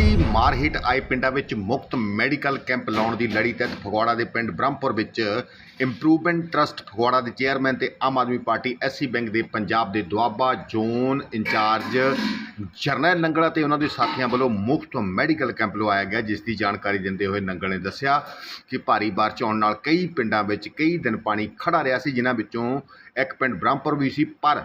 ਦੀ ਮਾਰ ਹੇਠ ਆਏ ਪਿੰਡਾਂ ਵਿੱਚ ਮੁਫਤ ਮੈਡੀਕਲ ਕੈਂਪ ਲਾਉਣ ਦੀ ਲੜੀ ਤਹਿਤ ਫਗਵਾੜਾ ਦੇ ਪਿੰਡ ਬ੍ਰਹਮਪੁਰ ਵਿੱਚ ਇੰਪਰੂਵਮੈਂਟ ਟਰਸਟ ਫਗਵਾੜਾ ਦੇ ਚੇਅਰਮੈਨ ਤੇ Aam Aadmi Party SC bank ਦੇ ਪੰਜਾਬ ਦੇ ਦੁਆਬਾ ਜ਼ੋਨ ਇੰਚਾਰਜ ਜਰਨੈਲ ਨੰਗਲ ਅਤੇ ਉਹਨਾਂ ਦੇ ਸਾਥੀਆਂ ਵੱਲੋਂ ਮੁਫਤ ਮੈਡੀਕਲ ਕੈਂਪ ਲਵਾਇਆ ਗਿਆ, ਜਿਸ ਦੀ ਜਾਣਕਾਰੀ ਦਿੰਦੇ ਹੋਏ ਨੰਗਲ ਨੇ ਦੱਸਿਆ ਕਿ ਭਾਰੀ ਬਾਰਿਸ਼ ਆਉਣ ਨਾਲ ਕਈ ਪਿੰਡਾਂ ਵਿੱਚ ਕਈ ਦਿਨ ਪਾਣੀ ਖੜਾ ਰਿਹਾ ਸੀ, ਜਿਨ੍ਹਾਂ ਵਿੱਚੋਂ ਇੱਕ ਪਿੰਡ ਬ੍ਰਹਮਪੁਰ ਵੀ ਸੀ, ਪਰ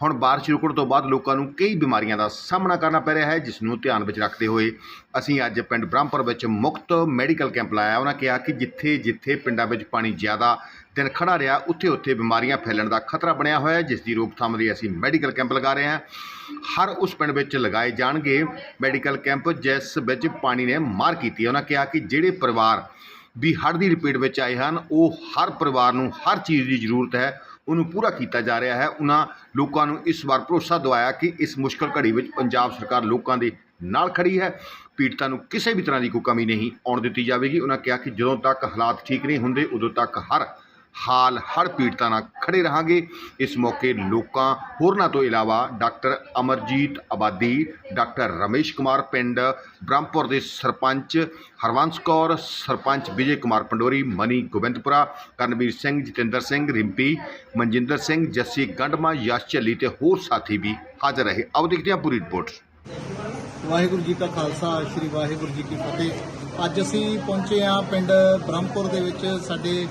ਹੁਣ ਬਾਰਿਸ਼ ਰੁਕਣ ਤੋਂ ਬਾਅਦ ਲੋਕਾਂ ਨੂੰ ਕਈ ਬਿਮਾਰੀਆਂ ਦਾ ਸਾਹਮਣਾ ਕਰਨਾ ਪੈ ਰਿਹਾ ਹੈ, ਜਿਸ ਨੂੰ ਧਿਆਨ ਵਿੱਚ ਰੱਖਦੇ ਹੋਏ ਅਸੀਂ ਅੱਜ ਪਿੰਡ ਬ੍ਰਹਮਪੁਰ ਵਿੱਚ ਮੁਕਤ ਮੈਡੀਕਲ ਕੈਂਪ ਲਾਇਆ। ਉਹਨਾਂ ਕਿਹਾ ਕਿ ਜਿੱਥੇ ਜਿੱਥੇ ਪਿੰਡਾਂ ਵਿੱਚ ਪਾਣੀ ਜ਼ਿਆਦਾ ਦਿਨ ਖੜਾ ਰਿਹਾ, ਉੱਥੇ ਉੱਥੇ ਬਿਮਾਰੀਆਂ ਫੈਲਣ ਦਾ ਖਤਰਾ ਬਣਿਆ ਹੋਇਆ ਹੈ, ਜਿਸ ਦੀ ਰੋਕਥਾਮ ਲਈ ਅਸੀਂ ਮੈਡੀਕਲ ਕੈਂਪ ਲਗਾ ਰਹੇ ਹਾਂ। ਹਰ ਉਸ ਪਿੰਡ ਵਿੱਚ ਲਗਾਏ ਜਾਣਗੇ ਮੈਡੀਕਲ ਕੈਂਪ, ਜਿਸ ਵਿੱਚ ਪਾਣੀ ਨੇ ਮਾਰ ਕੀਤੀ ਹੈ। ਉਹਨਾਂ ਕਿਹਾ ਕਿ ਜਿਹੜੇ ਪਰਿਵਾਰ ਵੀ ਹੜ੍ਹ ਦੀ ਰਿਪੀਟ ਵਿੱਚ ਆਏ ਹਨ, ਉਹ ਹਰ ਪਰਿਵਾਰ ਨੂੰ ਹਰ ਚੀਜ਼ ਦੀ ਜ਼ਰੂਰਤ ਹੈ। ਉਹਨੂੰ ਪੂਰਾ ਕੀਤਾ ਜਾ ਰਿਹਾ ਹੈ। ਉਹਨਾਂ ਲੋਕਾਂ ਨੂੰ ਇਸ ਵਾਰ ਭਰੋਸਾ ਦਿਵਾਇਆ ਕਿ ਇਸ ਮੁਸ਼ਕਲ ਘੜੀ ਵਿੱਚ ਪੰਜਾਬ ਸਰਕਾਰ ਲੋਕਾਂ ਦੇ ਨਾਲ ਖੜੀ ਹੈ। ਪੀੜਤਾਂ ਨੂੰ ਕਿਸੇ ਵੀ ਤਰ੍ਹਾਂ ਦੀ ਕੋਈ ਕਮੀ ਨਹੀਂ ਆਉਣ ਦਿੱਤੀ ਜਾਵੇਗੀ। ਉਹਨਾਂ ਕਿਹਾ ਕਿ ਜਦੋਂ ਤੱਕ ਹਾਲਾਤ ਠੀਕ ਨਹੀਂ ਹੁੰਦੇ, ਉਦੋਂ ਤੱਕ ਹਰ ਹਾਲ ਹਰ ਪੀੜਤਾਂ ਨਾਲ ਖੜੇ ਰਹਾਂਗੇ। ਇਸ ਮੌਕੇ ਲੋਕਾਂ, ਹੋਰਨਾਂ ਤੋਂ ਇਲਾਵਾ ਡਾਕਟਰ ਅਮਰਜੀਤ ਆਬਾਦੀ, ਡਾਕਟਰ ਰਮੇਸ਼ ਕੁਮਾਰ ਪਿੰਡ, ਬ੍ਰਹਮਪੁਰ ਦੇ ਸਰਪੰਚ ਹਰਵੰਸ ਕੌਰ, ਸਰਪੰਚ ਵਿਜੇ ਕੁਮਾਰ ਪੰਡੋਰੀ, ਮਨੀ ਗੋਬਿੰਦਪੁਰਾ, ਕਰਨਵੀਰ ਸਿੰਘ, ਜਤਿੰਦਰ ਸਿੰਘ, ਰਿੰਪੀ, ਮਨਜਿੰਦਰ ਸਿੰਘ, ਜੱਸੀ ਗੰਡਮਾ, ਯਸ਼ ਝੱਲੀ ਤੇ ਹੋਰ ਸਾਥੀ ਵੀ ਹਾਜ਼ਰ ਰਹੇ। ਆਓ ਦੇਖਦੇ ਹਾਂ ਪੂਰੀ ਰਿਪੋਰਟ। ਵਾਹਿਗੁਰੂ ਜੀ ਕਾ ਖਾਲਸਾ, ਸ੍ਰੀ ਵਾਹਿਗੁਰੂ ਜੀ ਕੀ ਫਤਿਹ। ਅੱਜ ਅਸੀਂ ਪਹੁੰਚੇ ਹਾਂ ਪਿੰਡ ਬ੍ਰਹਮਪੁਰ ਦੇ ਵਿੱਚ। ਸਾਡੇ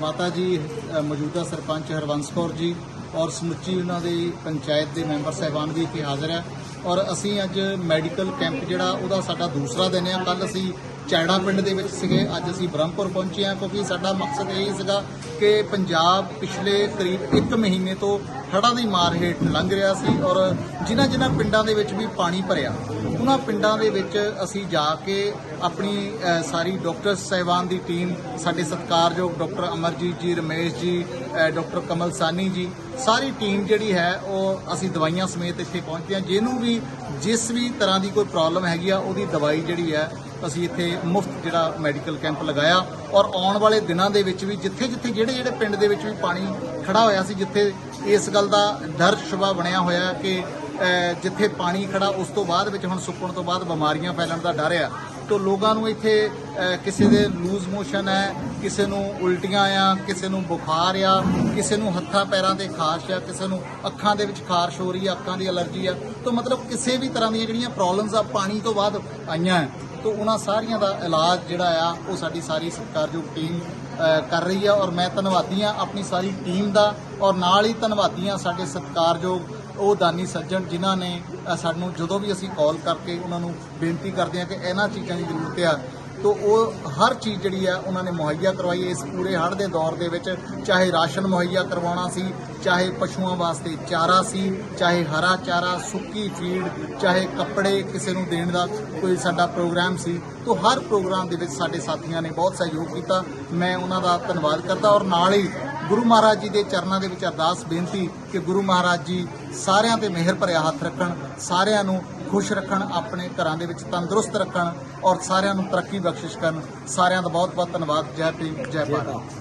ਮਾਤਾ ਜੀ ਮੌਜੂਦਾ ਸਰਪੰਚ ਹਰਵੰਸ ਕੌਰ ਜੀ ਔਰ ਸਮੁੱਚੀ ਉਹਨਾਂ ਦੀ ਪੰਚਾਇਤ ਦੇ ਮੈਂਬਰ ਸਹਿਬਾਨ ਵੀ ਇੱਥੇ ਹਾਜ਼ਰ ਹੈ। ਔਰ ਅਸੀਂ ਅੱਜ ਮੈਡੀਕਲ ਕੈਂਪ ਜਿਹੜਾ, ਉਹਦਾ ਸਾਡਾ ਦੂਸਰਾ ਦਿਨ ਹੈ ਕੱਲ ਅਸੀਂ ਚੈੜਾ ਪਿੰਡ ਦੇ ਵਿੱਚ ਸੀਗੇ। ਅੱਜ ਅਸੀਂ ਬ੍ਰਹਮਪੁਰ ਪਹੁੰਚੇ ਹਾਂ ਕਿਉਂਕਿ ਸਾਡਾ ਮਕਸਦ ਇਹ ਸੀਗਾ ਕਿ ਪੰਜਾਬ ਪਿਛਲੇ ਕਰੀਬ 1 ਮਹੀਨੇ ਤੋਂ ਹੜ੍ਹਾਂ ਦੀ ਮਾਰ ਹੇਠ ਲੰਘ ਰਿਹਾ ਸੀ ਔਰ ਜਿਨ੍ਹਾਂ ਜਿਨ੍ਹਾਂ ਪਿੰਡਾਂ ਦੇ ਵਿੱਚ ਵੀ ਪਾਣੀ ਭਰਿਆ। ਉਹਨਾਂ ਪਿੰਡਾਂ ਦੇ ਵਿੱਚ ਅਸੀਂ ਜਾ ਕੇ ਆਪਣੀ ਸਾਰੀ ਡਾਕਟਰ ਸਹਿਬਾਨ ਦੀ ਟੀਮ ਸਾਡੇ ਸਤਿਕਾਰਯੋਗ ਡਾਕਟਰ ਅਮਰਜੀਤ ਜੀ ਰਮੇਸ਼ ਜੀ ਅ, ਡਾਕਟਰ ਕਮਲ ਸਾਨੀ ਜੀ ਸਾਰੀ ਟੀਮ ਜਿਹੜੀ ਹੈ ਉਹ ਅਸੀਂ ਦਵਾਈਆਂ ਸਮੇਤ ਇੱਥੇ ਪਹੁੰਚੇ ਹਾਂ। ਜਿਹਨੂੰ ਵੀ ਜਿਸ ਵੀ ਤਰ੍ਹਾਂ ਦੀ ਕੋਈ ਪ੍ਰੋਬਲਮ ਹੈਗੀ ਆ ਉਹਦੀ ਦਵਾਈ ਜਿਹੜੀ ਹੈ ਅਸੀਂ ਇੱਥੇ ਮੁਫਤ ਜਿਹੜਾ ਮੈਡੀਕਲ ਕੈਂਪ ਲਗਾਇਆ। ਔਰ ਆਉਣ ਵਾਲੇ ਦਿਨਾਂ ਦੇ ਵਿੱਚ ਵੀ ਜਿੱਥੇ ਜਿੱਥੇ ਜਿਹੜੇ ਜਿਹੜੇ ਪਿੰਡ ਦੇ ਵਿੱਚ ਵੀ ਪਾਣੀ ਖੜਾ ਹੋਇਆ ਸੀ ਜਿੱਥੇ ਇਸ ਗੱਲ ਦਾ ਡਰ ਸ਼ੁਬਾ ਬਣਿਆ ਹੋਇਆ ਕਿ ਜਿੱਥੇ ਪਾਣੀ ਖੜਾ ਉਸ ਤੋਂ ਬਾਅਦ ਵਿੱਚ ਹੁਣ ਸੁੱਕਣ ਤੋਂ ਬਾਅਦ ਬਿਮਾਰੀਆਂ ਫੈਲਣ ਦਾ ਡਰ ਆ। ਤੋ ਲੋਕਾਂ ਨੂੰ ਇੱਥੇ ਕਿਸੇ ਦੇ ਲੂਜ਼ ਮੋਸ਼ਨ ਹੈ ਕਿਸੇ ਨੂੰ ਉਲਟੀਆਂ ਆ ਕਿਸੇ ਨੂੰ ਬੁਖਾਰ ਆ ਕਿਸੇ ਨੂੰ ਹੱਥਾਂ ਪੈਰਾਂ ਤੇ ਖਾਰਸ਼ ਆ ਕਿਸੇ ਨੂੰ ਅੱਖਾਂ ਦੇ ਵਿੱਚ ਖਾਰਸ਼ ਹੋ ਰਹੀ ਆ ਅੱਖਾਂ ਦੀ ਅਲਰਜੀ ਆ। ਤੋ ਮਤਲਬ ਕਿਸੇ ਵੀ ਤਰ੍ਹਾਂ ਦੀਆਂ ਜਿਹੜੀਆਂ ਪ੍ਰੋਬਲਮਸ ਆ ਪਾਣੀ ਤੋਂ ਬਾਅਦ ਆਈਆਂ ਹੈ, ਤੋ ਉਹਨਾਂ ਸਾਰੀਆਂ ਦਾ ਇਲਾਜ ਜਿਹੜਾ ਆ, ਉਹ ਸਾਡੀ ਸਾਰੀ ਸਤਿਕਾਰਯੋਗ ਟੀਮ ਕਰ ਰਹੀ ਆ ਔਰ ਮੈਂ ਧੰਨਵਾਦੀ ਆ ਆਪਣੀ ਸਾਰੀ ਟੀਮ ਦਾ ਔਰ ਨਾਲ ਹੀ ਧੰਨਵਾਦੀ ਆ ਸਾਡੇ ਸਤਿਕਾਰਯੋਗ ਉਹ ਦਾਨੀ ਸੱਜਣ ਜਿਨ੍ਹਾਂ ਨੇ ਸਾਨੂੰ ਜਦੋਂ ਵੀ ਅਸੀਂ ਕਾਲ ਕਰਕੇ ਉਹਨਾਂ ਨੂੰ ਬੇਨਤੀ ਕਰਦੇ ਆ ਕਿ ਇਹਨਾਂ ਚੀਜ਼ਾਂ ਦੀ ਜ਼ਰੂਰਤ ਆ ਤੋ ਉਹ ਹਰ ਚੀਜ਼ ਜਿਹੜੀ ਆ, ਉਹਨਾਂ ਨੇ ਮੁਹੱਈਆ ਕਰਵਾਈ। ਹੈ ਇਸ ਪੂਰੇ ਹੜ੍ਹ ਦੇ ਦੌਰ ਦੇ ਵਿੱਚ ਚਾਹੇ ਰਾਸ਼ਨ ਮੁਹੱਈਆ ਕਰਵਾਉਣਾ ਸੀ, ਚਾਹੇ ਪਸ਼ੂਆਂ ਵਾਸਤੇ ਚਾਰਾ ਸੀ, ਚਾਹੇ ਹਰਾ ਚਾਰਾ, ਸੁੱਕੀ ਫੀਡ, ਚਾਹੇ ਕੱਪੜੇ ਕਿਸੇ ਨੂੰ ਦੇਣ ਦਾ ਕੋਈ ਸਾਡਾ ਪ੍ਰੋਗਰਾਮ ਸੀ। ਤੋ ਹਰ ਪ੍ਰੋਗਰਾਮ ਦੇ ਵਿੱਚ ਸਾਡੇ ਸਾਥੀਆਂ ਨੇ ਬਹੁਤ ਸਹਿਯੋਗ ਕੀਤਾ। ਮੈਂ ਉਹਨਾਂ ਦਾ ਧੰਨਵਾਦ ਕਰਦਾ ਔਰ ਨਾਲ ਹੀ ਗੁਰੂ ਮਹਾਰਾਜ ਜੀ ਦੇ ਚਰਨਾਂ ਦੇ ਵਿੱਚ ਅਰਦਾਸ ਬੇਨਤੀ ਕਿ ਗੁਰੂ ਮਹਾਰਾਜ ਜੀ ਸਾਰਿਆਂ ਤੇ ਮਿਹਰ ਭਰਿਆ ਹੱਥ ਰੱਖਣ, ਸਾਰਿਆਂ ਨੂੰ ਖੁਸ਼ ਰੱਖਣ, ਆਪਣੇ ਘਰਾਂ ਦੇ ਵਿੱਚ ਤੰਦਰੁਸਤ ਰੱਖਣ ਔਰ ਸਾਰਿਆਂ ਨੂੰ ਤਰੱਕੀ ਬਖਸ਼ਿਸ਼ ਕਰਨ। ਸਾਰਿਆਂ ਦਾ ਬਹੁਤ ਬਹੁਤ ਧੰਨਵਾਦ। ਜੈ ਭੀਮ, ਜੈ ਭਾਰਤ।